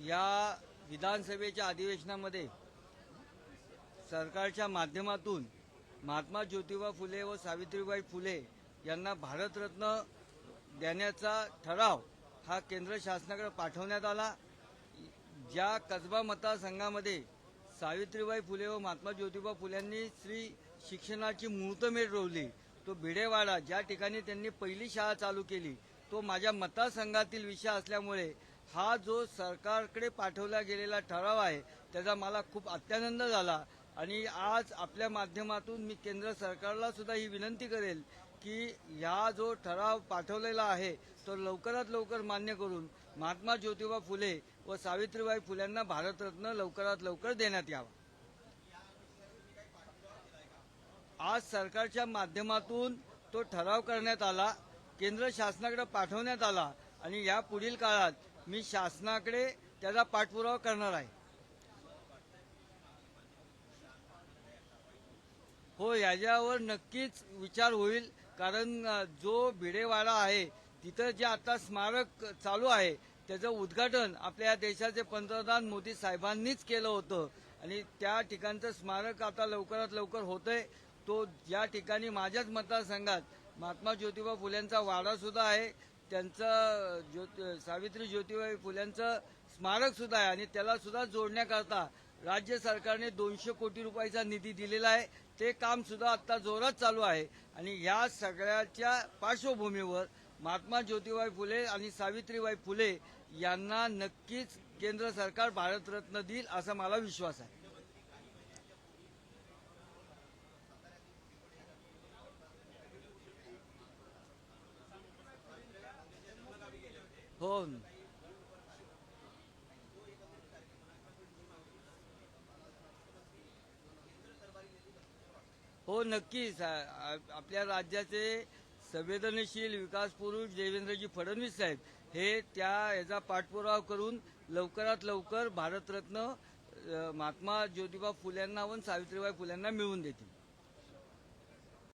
या विधानसभेच्या अधिवेशनामध्ये सरकारच्या माध्यमातून महात्मा ज्योतिबा फुले व सावित्रीबाई फुले यांना भारतरत्न देण्याचा ठराव हा केंद्र शासनाकडे पाठवण्यात आला. ज्या कसबा मतदारसंघामध्ये सावित्रीबाई फुले व महात्मा ज्योतिबा फुल्यांनी स्त्री शिक्षणाची मुहूर्तमेढ रोवली तो भिडेवाडा ज्या ठिकाणी त्यांनी पहिली शाळा चालू केली तो माझ्या मतदारसंघातील विषय असल्यामुळे हा जो सरकारकडे पाठवला गेलेला ठराव आहे त्याचा मला खूप अत्यानंद झाला. आणि आज आपल्या माध्यमातून मी केंद्र सरकारला सुद्धा ही विनंती करेल की ह्या जो ठराव पाठवलेला आहे तो लवकरात लवकर मान्य करून महात्मा ज्योतिबा फुले व सावित्रीबाई फुल्यांना भारतरत्न लवकरात लवकर देण्यात यावा. आज सरकारच्या माध्यमातून तो ठराव करण्यात आला केंद्र शासनाकडे पाठवण्यात आला आणि या पुढील काळात मी शासनाकडे त्याचा पाठपुरावा करणार आहे. हो याच्यावर नक्कीच विचार होईल कारण जो भिडेवाडा आहे तिथं जे आता स्मारक चालू आहे त्याचं उद्घाटन आपल्या या देशाचे पंतप्रधान मोदी साहेबांनीच केलं होतं. आणि त्या ठिकाणचं स्मारक आता लवकरात लवकर होतंय. तो ज्या ठिकाणी माझ्याच मतदारसंघात महात्मा ज्योतिबा फुल्यांचा वाडा सुद्धा आहे त्यांचं ज्योति सावित्री ज्योतिबाई फुल्यांचं स्मारक सुद्धा आहे आणि त्याला सुद्धा जोडण्याकरता राज्य सरकारने दोनशे कोटी रुपयाचा निधी दिलेला आहे. ते काम सुद्धा आता जोरात चालू आहे आणि या सगळ्याच्या पार्श्वभूमीवर महात्मा ज्योतिबाई फुले आणि सावित्रीबाई फुले यांना नक्कीच केंद्र सरकार भारतरत्न देईल असा मला विश्वास आहे. हो हो नक्कीच. आपल्या राज्याचे संवेदनशील विकास पुरुष देवेंद्रजी फडणवीस साहेब हे त्या याचा पाठपुरावा करून लवकरात लवकर भारतरत्न महात्मा ज्योतिबा फुल्यांना व सावित्रीबाई फुल्यांना मिळवून देतील.